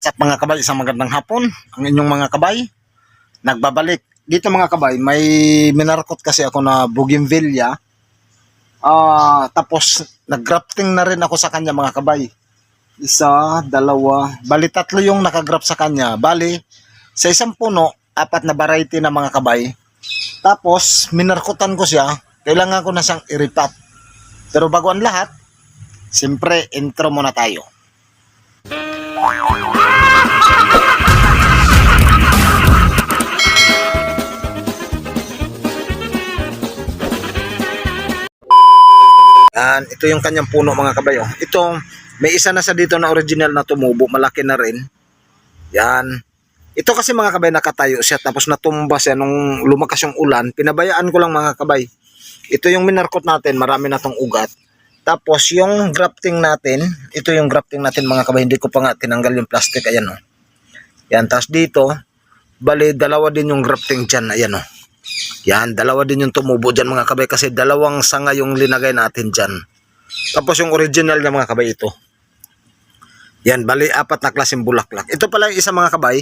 Sa mga kabay, isang magandang hapon. Ang inyong mga kabay, nagbabalik. Dito mga kabay, may minarkot kasi ako na bougainvillea. Ah, tapos naggrafting na rin ako sa kanya mga kabay. Isa, dalawa, bali tatlo yung nakagrap sa kanya. Bali, sa isang puno, apat na variety na mga kabay. Tapos, minarkutan ko siya. Kailangan ko na siyang iripat. Pero bago ang lahat, siyempre, intro muna tayo. Ito yung kanyang puno mga kabayo. Ito, may isa na sa dito na original na tumubo, malaki na rin. Yan. Ito kasi mga kabay nakatayo siya tapos natumba siya nung lumakas yung ulan. Pinabayaan ko lang mga kabay. Ito yung minarkot natin, marami na tong ugat. Tapos yung grafting natin, ito yung grafting natin mga kabay, hindi ko pa nga tinanggal yung plastic, ayan o. Yan, tapos dito, bali dalawa din yung grafting dyan, ayan o. Yan, dalawa din yung tumubo dyan mga kabay kasi dalawang sanga yung linagay natin dyan. Tapos yung original niya mga kabay ito. Yan, bali apat na klaseng bulaklak. Ito pala yung isa mga kabay,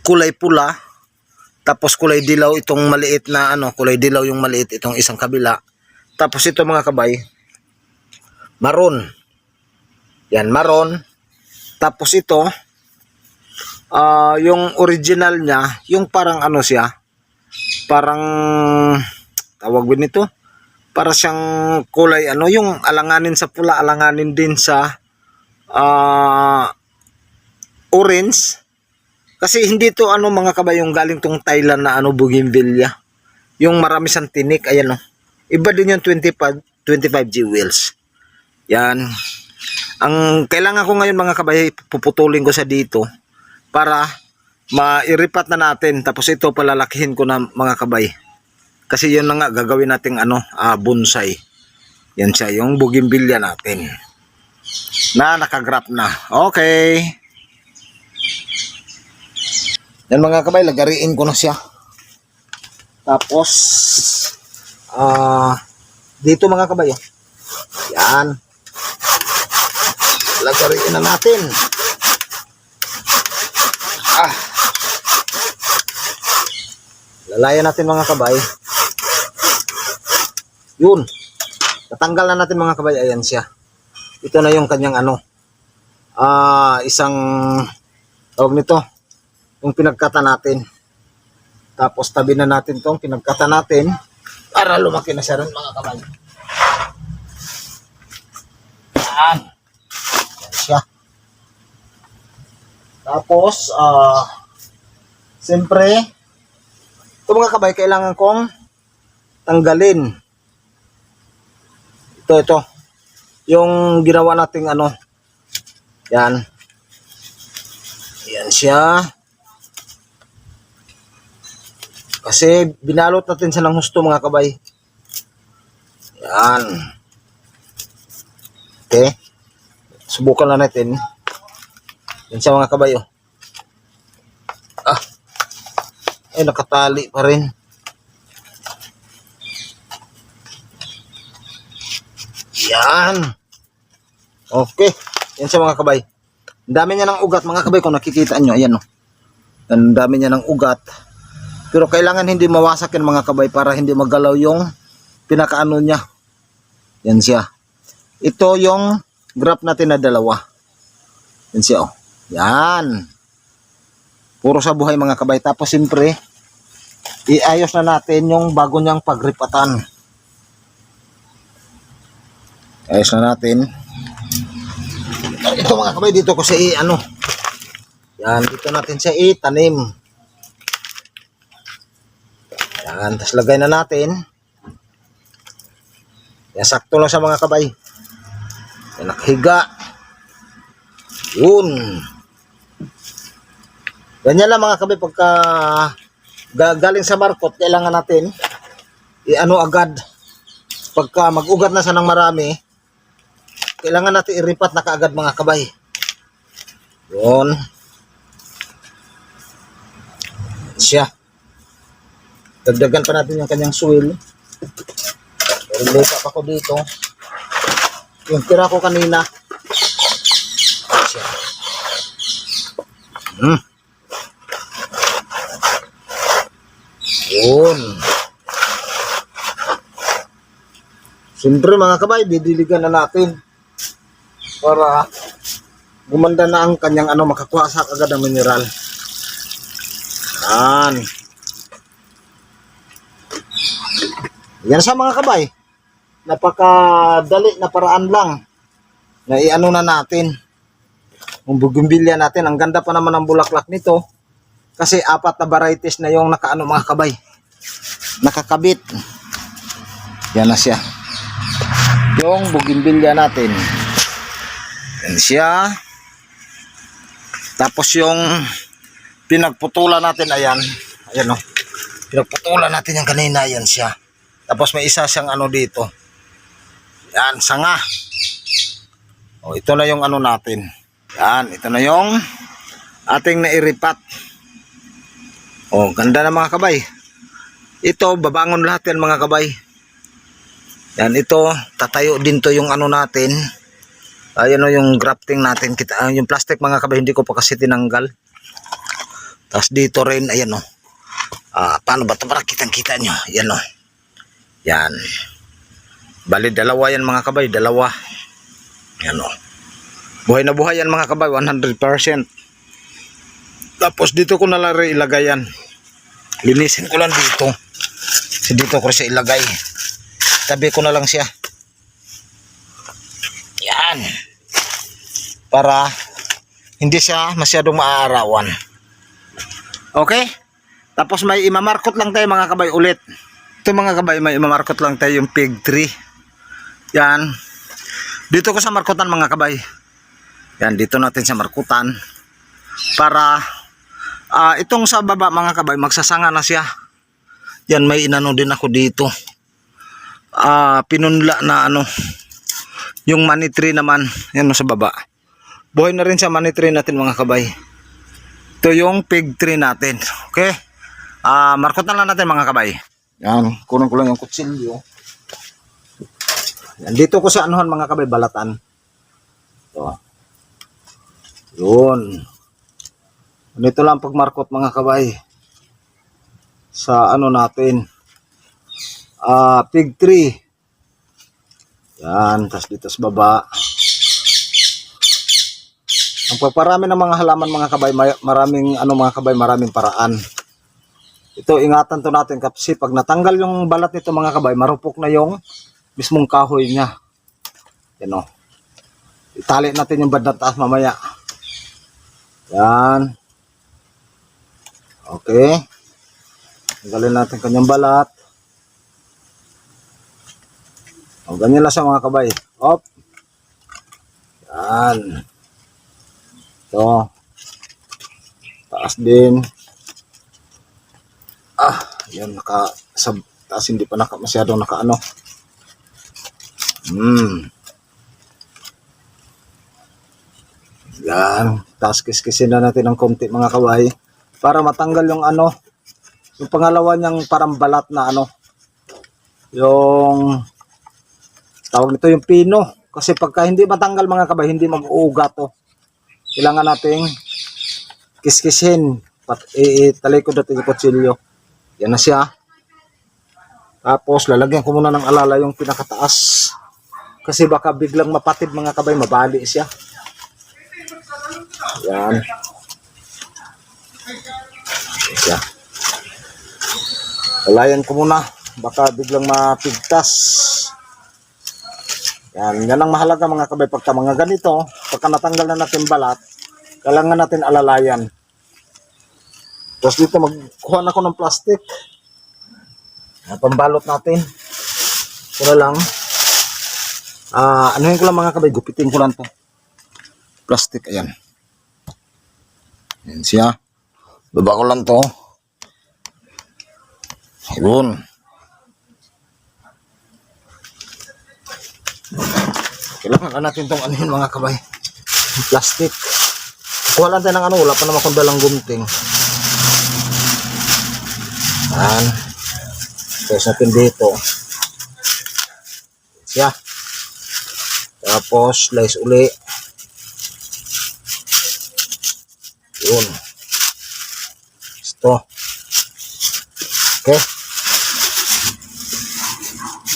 kulay pula, tapos kulay dilaw itong maliit na ano, kulay dilaw yung maliit itong isang kabila. Tapos ito mga kabay, maroon. Yan, maroon. Tapos ito, ah yung original niya, yung parang ano siya, parang tawag ba nito? Para siyang kulay ano, yung alanganin sa pula, alanganin din sa ah orange. Kasi hindi to ano mga kabayong galing tong Thailand na ano bougainvillea. Yung marami siyang tinik, ayan oh. Iba din yung 25 25G wheels. Yan. Ang kailangan ko ngayon mga kabay, puputulin ko sa dito para mairipat na natin tapos ito palalakihin ko na mga kabay. Kasi yun na nga gagawin nating ano, ah, bonsai. Yan siya, yung bougainvillea natin. Na nakagrap na. Okay. Yan mga kabay, lagariin ko na siya. Tapos, ah, dito mga kabay, oh. yan. Lagariin na natin. Ah. Lalayan natin mga kabay. Yun. Natanggal na natin mga kabay. Ayan siya. Ito na yung kanyang ano. Ah, isang tawag nito. Yung pinagkata natin. Tapos tabi na natin tong pinagkata natin para lumaki na siya rin mga kabay. Yan. Yan siya. Tapos, ah, siyempre, ito mga kabay, kailangan kong tanggalin. Ito, ito. Yung ginawa nating ano, yan. Yan siya. Kasi binalot natin siya ng husto mga kabay. Yan. Okay. Subukan na natin. Yan siya mga kabay oh. Ah. Ay nakatali pa rin. Yan. Okay. Yan siya mga kabay. Ang dami niya ng ugat mga kabay kung nakikita nyo. Ayan oh. Ang dami niya ng ugat. Pero kailangan hindi mawasak yan mga kabay para hindi magalaw yung pinakaano niya. Yan siya. Ito yung graph natin na dalawa. Yan siya oh. Yan. Puro sa buhay mga kabay. Tapos siyempre, iayos na natin yung bago niyang pagripatan. Ayos na natin. Ito mga kabay, dito ko sa ano. Yan, dito natin sa itanim. Yan, tapos lagay na natin. Yan, sakto lang sa mga kabay. Yan, nakahiga. Yun. Ganyan lang mga kabay, pagka ga- galing sa markot, kailangan natin i-ano agad. Pagka mag-ugat na siya ng marami, kailangan natin iripat na kaagad mga kabay. Yun. Siya. Dagdagan pa natin yung kanyang. Pero lupa pa ko dito. Yung tira ko kanina. Siya. Hmm. Yun. Siyempre mga kabay, didiligan na natin para gumanda na ang kanyang ano, makakuha sa agad ng mineral. Yan. Yan sa mga kabay. Napakadali na paraan lang na iano na natin. Yung bugimbilya natin, ang ganda pa naman ng bulaklak nito. Kasi apat na varieties na yung nakaano mga kabay. Nakakabit. Yan na siya. Yung bugimbilya natin. Siya. Tapos yung pinagputulan natin, ayan. Ayan o. Pinagputulan natin yung kanina, ayan siya. Tapos may isa siyang ano dito. Yan, sanga. O, ito na yung ano natin. Yan, ito na yung ating nairipat. O, ganda na mga kabay. Ito, babangon lahat yan mga kabay. Yan, ito, tatayo din to yung ano natin. Ayan o yung grafting natin. Kita, ah, yung plastic mga kabay, hindi ko pa kasi tinanggal. Tapos dito rin, ayan o. Ah, paano ba ito? Para kitang kita nyo. Yan o. Yan. Bali, dalawa yan mga kabay. Dalawa. Yan o. Buhay na buhay yan mga kabay. 100%. Tapos dito ko na lang ilagay yan. Linisin ko lang dito. Kasi dito ko siya ilagay. Tabi ko na lang siya. Yan. Para hindi siya masyadong maaarawan. Okay? Tapos may imamarkot lang tayo mga kabay ulit. Ito mga kabay, may imamarkot lang tayo yung pig tree. Yan. Dito ko sa markutan mga kabay. Yan, dito natin sa markutan. Para ah, itong sa baba mga kabay, magsasanga na siya. Yan, may inano din ako dito. Ah, pinunla na ano. Yung money tree naman, yan sa baba. Buhay na rin sa money natin mga kabay. Ito yung pig tree natin. Okay? Ah, markot na lang natin mga kabay. Yan, kunin ko lang yung kutsilyo. Yan, dito ko sa anuhan mga kabay, balatan. Ito. Yun. Dito lang pagmarkot mga kabay. Sa ano natin. Ah, pig tree. Yan, tas dito sa baba. Ang pagparami ng mga halaman mga kabay, maraming ano mga kabay, maraming paraan. Ito ingatan to natin kasi pag natanggal yung balat nito mga kabay, marupok na yung mismong kahoy niya. Yan o. Itali natin yung bad taas mamaya. Yan. Okay. Tanggalin natin kanyang balat. O, ganyan lang sa mga kabay. Op. Yan. Ito. Taas din. Ah, yan naka sa taas hindi pa naka masyadong naka ano. Hmm. Yan, taas kiskisin na natin ng konti mga kaway para matanggal yung ano, yung pangalawa niyang parang balat na ano, yung tawag nito yung pino. Kasi pagka hindi matanggal mga kabay, hindi mag-uuga to. Kailangan nating kiskisin. Pat, italikod natin yung kutsilyo. Yan na siya. Tapos lalagyan ko muna ng alala yung pinakataas. Kasi baka biglang mapatid mga kabay, mabali siya. Yan. Siya. Alayan ko muna. Baka biglang mapigtas. Yan. Yan ang mahalaga mga kabay. Pagka mga ganito, pagka natanggal na natin balat, kailangan natin alalayan. Tapos dito magkuha na ako ng plastic. Ah, pambalot natin. Ito lang. Ah, anuhin ko lang mga kabay, gupitin ko lang to. Plastic, ayan. Ayan siya. Baba ko lang to. Ayun. Kailangan na natin tong anuhin mga kabay. Plastic. Kuha lang tayo ng ano, wala pa naman akong dalang gunting. Ayan. Tapos natin dito. Siya. Tapos, slice uli. Yun. Ito. Okay.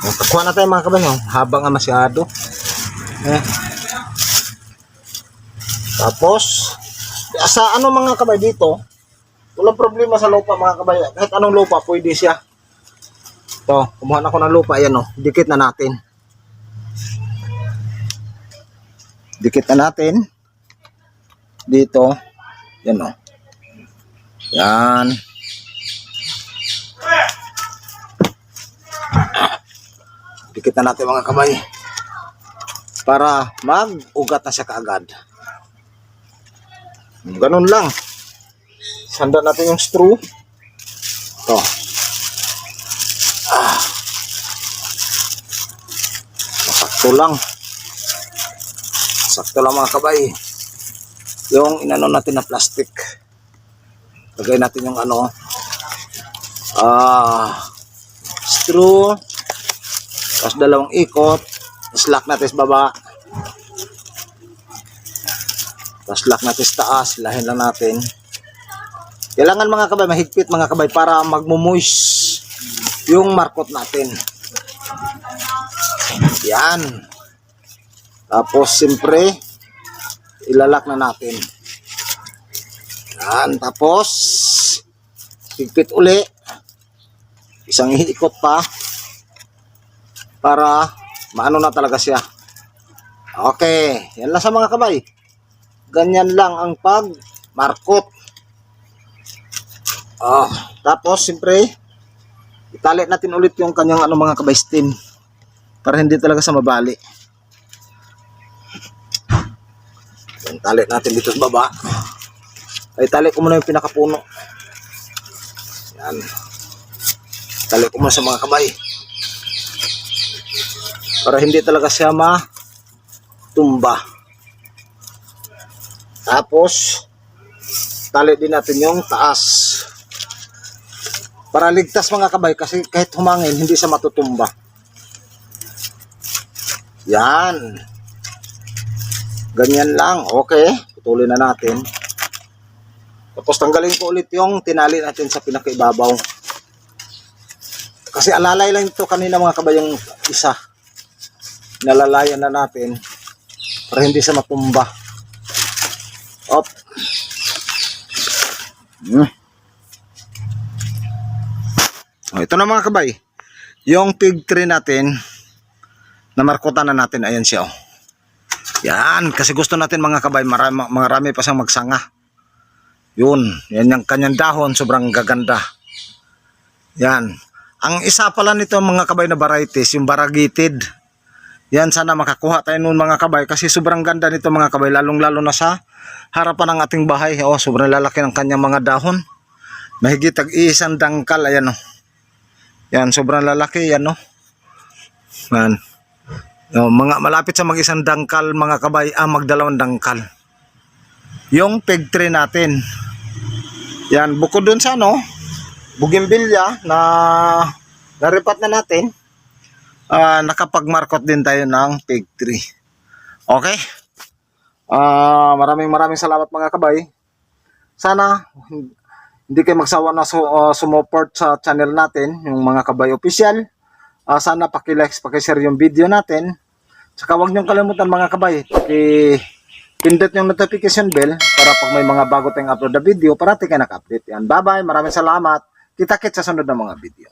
O, Kakuha na tayo mga kabay. Oh. Haba nga masyado. Eh. Tapos, sa ano mga kabay dito, walang problema sa lupa mga kabay. Kahit anong lupa, pwede siya. Ito, kumuha na ako ng lupa. Ayan o, dikit na natin. Dikit na natin. Dito. Yan o. Yan. Dikit na natin mga kabay. Para mag-ugat na siya kaagad. Ganun lang. Sanda natin yung straw. Ito. Ah. Masakto lang. Sakto lang mga kabay. Yung inano natin na plastic. Lagay natin yung ano. Ah. Straw. Tapos dalawang ikot. Slack natin sa baba. Tapos lock natin sa taas. Lahin lang natin. Kailangan mga kabay, mahigpit mga kabay para magmumuis yung markot natin. Yan. Tapos siyempre, ilalak na natin. Yan. Tapos, higpit uli. Isang ikot pa para maano na talaga siya. Okay. Yan lang sa mga kabay. Ganyan lang ang pag markot. Ah, tapos siyempre itali natin ulit yung kanyang ano mga kabay stem para hindi talaga sa mabali. Yan, tali natin dito sa baba. Ay, tali ko muna yung pinakapuno. Yan. Tali ko muna sa mga kabay. Para hindi talaga siya matumba. Tapos, tali din natin yung taas. Para ligtas mga kabay kasi kahit humangin, hindi siya matutumba. Yan. Ganyan lang. Okay. Putulin na natin. Tapos tanggalin ko ulit yung tinali natin sa pinakaibabaw. Kasi alalay lang ito kanina mga kabay yung isa. Nalalayan na natin para hindi siya matumba. Op. Hmm. Oh, ito na mga kabay. Yung pig tree natin, namarkutan na natin. Ayan siya. Oh. Yan. Kasi gusto natin mga kabay, marami, marami pa siyang magsanga. Yun. Yan yung kanyang dahon. Sobrang gaganda. Yan. Ang isa pala nito mga kabay na varieties, yung variegated. Yan, sana makakuha tayo nun mga kabay. Kasi sobrang ganda nito mga kabay. Lalong lalo na sa harapan ng ating bahay. Oh, sobrang lalaki ng kanyang mga dahon. Mahigit tag isang dangkal. Ayan oh. Yan, sobrang lalaki yan, no? Yan. Yung mga malapit sa mag-isang dangkal, mga kabay, ah, magdalawang dangkal. Yung peg tree natin. Yan, bukod dun sa, no? Bugimbilya na naripat na natin. Ah, nakapagmarkot din tayo ng peg tree. Okay? Ah, maraming maraming salamat mga kabay. Sana hindi kayo magsawa na su- uh, sumuport sa channel natin, yung mga kabay official. Ah, sana paki-like, paki-share yung video natin. Saka huwag niyong kalimutan mga kabay, paki pindot yung notification bell para pag may mga bago tayong upload na video, parati kayo naka-update. Yan. Bye-bye, maraming salamat. Kita-kit sa sunod na mga video.